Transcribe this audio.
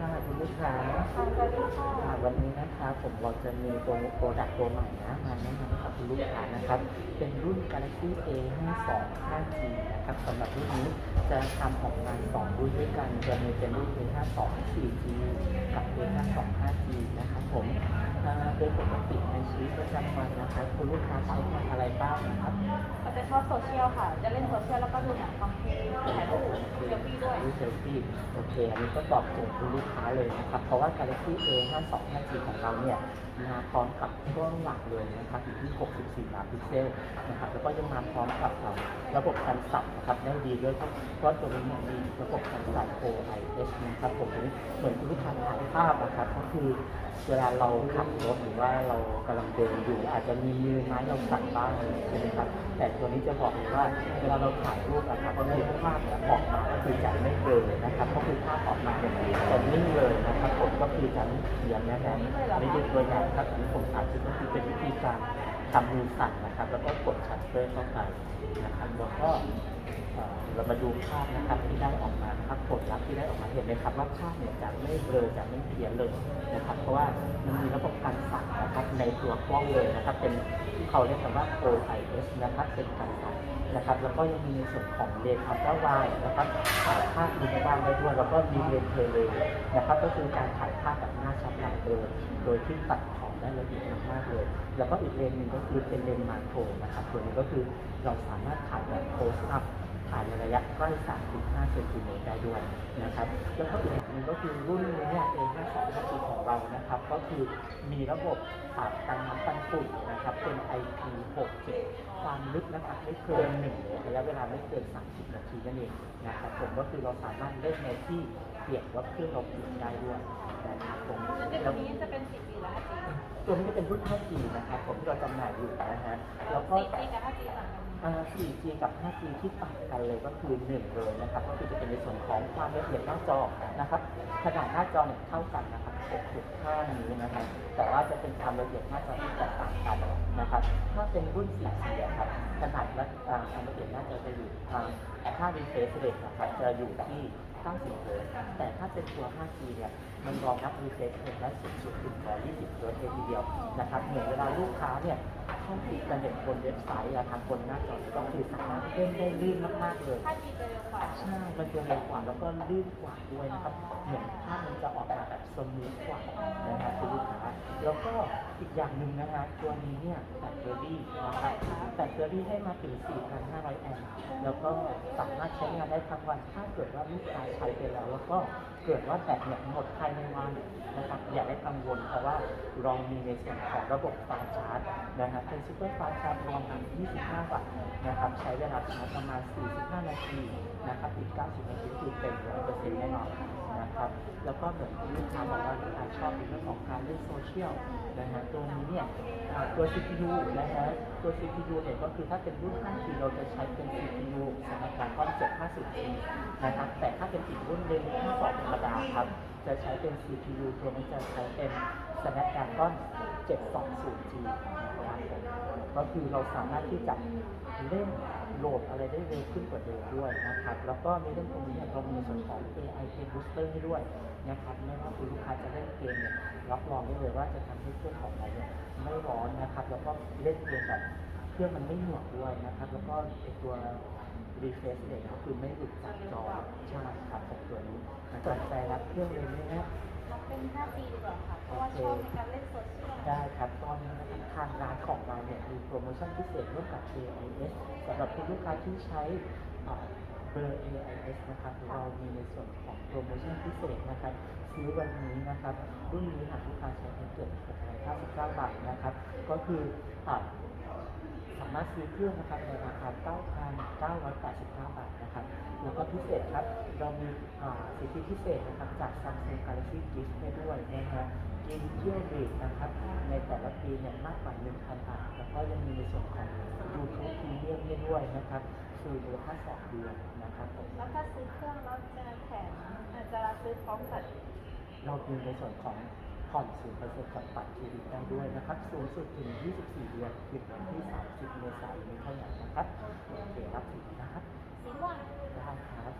ค่ะคุณลูกค้าค่ะสวัสดีค่ะค่ะวันนี้นะคะผมเราจะมีตัวโปรดักต์ตัวใหม่นะมาแนะนำกับคุณลูกค้านะครับ เป็นรุ่น Galaxy A 5 2 5G นะครับสำหรับรุ่นนี้จะทำออกมา2รุ่นด้วยกันจะมีเป็นรุ่น A 5 2 4G กับ A 5 2 5G นะครับผมอ่าโดยปกติในชีวิตประจำวันนะคะคุณลูกค้าใช้งานอะไรบ้างนะครับก็จะชอบโซเชียลค่ะ จะเล่นโซเชียลแล้วก็ดูหนังฟังเพลงถ่ายรูปเซลฟี่ด้ วยเซลฟี่โอเค อันนี้ก็ตอบโจทย์คุณลูกค้าเลยนะครับ เพราะว่า Galaxy A 5 2 5 G ของเราเนี่ยมาพร้อมกับกล้องหลักเลยนะครับอยู่ที่ 64 ล้านพิกเซลนะครับ แล้วก็ยังมาพร้อมกับระบบการสั่นะครับได้ดีด้วยครับเพราะตัวนี้เนี่ยมีระบบการสั่น OIS นะครับผมเหมือนคุณลูกค้าถ่ายภาพนะครับก็คือเวลาเราขับรถหรือว่าเรากำลังเดินอยู่อาจจะมีมือไม้เราสั่นบ้างใช่ไหมครับแต่ตัวนี้จะบอกเลยว่าเวลาเราถ่ายรูปนะครับก็คือภาพออกมาก็คือจะไม่เบลอนะครับก็คือภาพออกมาอย่างนี้ตอนนิ่งเลยนะครับผมก็คือการเขียนนะครับไม่ได้ตัวอย่างครับผมอาจจะต้องเป็นวิธีการ ทำมือสั่นนะครับ แล้วก็กดชัตเตอร์เข้าไปนะครับ แล้วก็เรามาดูภาพนะครับที่ได้ออกมานะครับผลลัพธ์ที่ได้ออกมาเห็นไหมครับว่าภาพเนี่ยจะไม่เบลอจะไม่เพี้ยนเลยนะครับ เพราะว่ามันมีระบบการสั่นนะครับในตัวกล้องเลยนะครับ เป็นที่เขาเรียกกันว่า OIS นะครับเป็นการสั่นนะครับ แล้วก็ยังมีในส่วนของเลนส์อัลตร้าไวด์นะครับถ่ายภาพมุมกว้างได้ด้วยแล้วก็มีเลนส์เทเลนะครับ ก็คือการถ่ายภาพแบบหน้าชัดหลังเบลอโดยที่ตัดขอ ได้ละเอียดมากๆเลย แล้วก็อีกเลนส์หนึ่งก็คือเป็นเลนส์มาโครนะครับตัวนี้ก็คือเราสามารถถ่ายแบบโคสอัพถ่ายในระยะใกล้ 3-5เซนติเมตรได้ด้วยนะครับ แล้วก็อีกอย่างหนึ่งก็คือรุ่นนี้เนี่ย A52 5G ของเรานะครับ ก็คือมีระบบปรับกันน้ำกันฝุ่นนะครับ เป็น IP67 ความลึกนะครับไม่เกิน1เมตรระยะเวลาไม่เกิน 30 นาทีนั่นเองนะครับผมก็คือเราสามารถเล่นในที่เปียกว่าเครื่องเราเปียกได้ด้วยนะครับผมแล้ว ตัวนี้เป็นรุ่น 5G นะครับผมที่เราจำหน่ายอยู่นะฮะแล้วก็สี่ปีกับห้าปีต่างกัน อ่า 4G กับ 5G ที่ต่างกันเลยก็คือ1เลยนะครับก็คือจะเป็นในส่วนของความละเอียดหน้าจอนะครับขนาดหน้าจอเนี่ยเท่ากันนะครับ6.5นิ้วนะครับแต่ว่าจะเป็นความละเอียดหน้าจอที่แตกต่างกันนะครับถ้าเป็นรุ่น 4G อะครับขนาดและอ่าความละเอียดหน้าจอจะอยู่อ่าค่า refresh rate นะครับจะอยู่ที่ 90เฮิร์ตแต่ถ้าเป็นตัว 5G เนี่ยมันรองรับ refresh rate ได้สูงสุดถึง120เฮิร์ตเลยทีเดียวนะครับเหมือนเวลาลูกค้าเนี่ยเข้าติดกันเด็กบนเว็บไซต์อะทางบนหน้าจอก็คือสามารถเล่นได้ลื่นมากๆเลยห้าปีจะเร็วกว่าใช่ มันจะเร็วกว่าแล้วก็ลื่นกว่าด้วยนะครับ เหมือนภาพมันจะออกมาแบบสมูทกว่านะครับคุณลูกค้า แล้วก็อีกอย่างหนึ่งนะฮะตัวนี้เนี่ยแบตเตอรี่นะครับแบตเตอรี่ให้มาถึง 4,500 แอมป์แล้วก็สามารถใช้งานได้ทั้งวัน ถ้าเกิดว่าลูกค้าใช้ไปแล้ว แล้วก็เกิดว่าแบตเนี่ยหมดภายในวันนะครับอย่าได้กังวลเพราะว่าเรามีในส่วนของระบบฟาสต์ชาร์จนะครับเป็นซูเปอร์ฟาสต์ชาร์จรองรับ25 วัตต์นะครับใช้เวลาชาร์จประมาณ 45 นาทีนะครับอีก 90 นาทีคือเต็ม100%แน่นอน นะครับ แล้วก็เหมือนลูกค้าบอกว่าลูกค้าชอบในเรื่องของการเล่นโซเชียลนะฮะตัวนี้เนี่ยตัว CPU นะฮะตัว CPU เนี่ยก็คือถ้าเป็นรุ่น 5G เราจะใช้เป็น CPU Snapdragon 750G นะครับแต่ถ้าเป็นอีกรุ่นหนึ่ง52ธรรมดาครับจะใช้เป็น CPU ตัวนี้จะใช้เป็น Snapdragon 720G นะครับผม ก็คือเราสามารถที่จะเล่นโหลดอะไรได้เร็วขึ้นกว่าเดิมด้วยนะครับ แล้วก็ในเรื่องตรงนี้เนี่ยเรามีในส่วนของ AI Game Booster ให้ด้วยนะครับไม่ว่าคุณลูกค้าจะเล่นเกมเนี่ยรับรองได้เลยว่าจะทำให้เครื่องของเราเนี่ยไม่ร้อนนะครับ แล้วก็เล่นเกมแบบเครื่องมันไม่หน่วงด้วยนะครับ แล้วก็ไอตัว refresh rate ก็คือไม่หลุดจากจอใช่ครับผมตัวนี้สนใจรับเครื่องเลยไหมฮะเอาเป็นห้าปีดีกว่าค่ะ เพราะว่าชอบในการเล่นโซเชียล ได้ครับ ตอนนี้นะครับทางร้านของเราเนี่ยมีโปรโมชั่นพิเศษร่วมกับ AIS สำหรับคุณลูกค้าที่ใช้อ่าเบอร์ AIS นะครับ เรามีในส่วนของโปรโมชั่นพิเศษนะครับ ซื้อวันนี้นะครับ รุ่นนี้หากลูกค้าใช้เงินเกิน699บาทนะครับ ก็คืออ่าสามารถซื้อเครื่องนะครับในราคา 9,989 บาทนะครับ แล้วก็พิเศษครับ เรามีอ่าสิทธิพิเศษนะครับจาก Samsung Galaxy Gift ให้ด้วยนะฮะกินเที่ยวเบรกนะครับ ในแต่ละปีเนี่ยมากกว่า 1,000 บาท แล้วก็ยังมีในส่วนของ YouTube Premium ให้ด้วยนะครับคือมูลค่า2เดือนนะครับผมแล้วถ้าซื้อเครื่องแล้วจะแถมอาจจะซื้อพร้อมกับเรามีในส่วนของ ผ่อน0%กับบัตรเครดิตได้ด้วยนะครับสูงสุดถึง 24 เดือนถึงวันที่ 30 เมษายนนี้เท่านั้นนะครับโอเครับถึงนะครับสีม่วงได้ครับ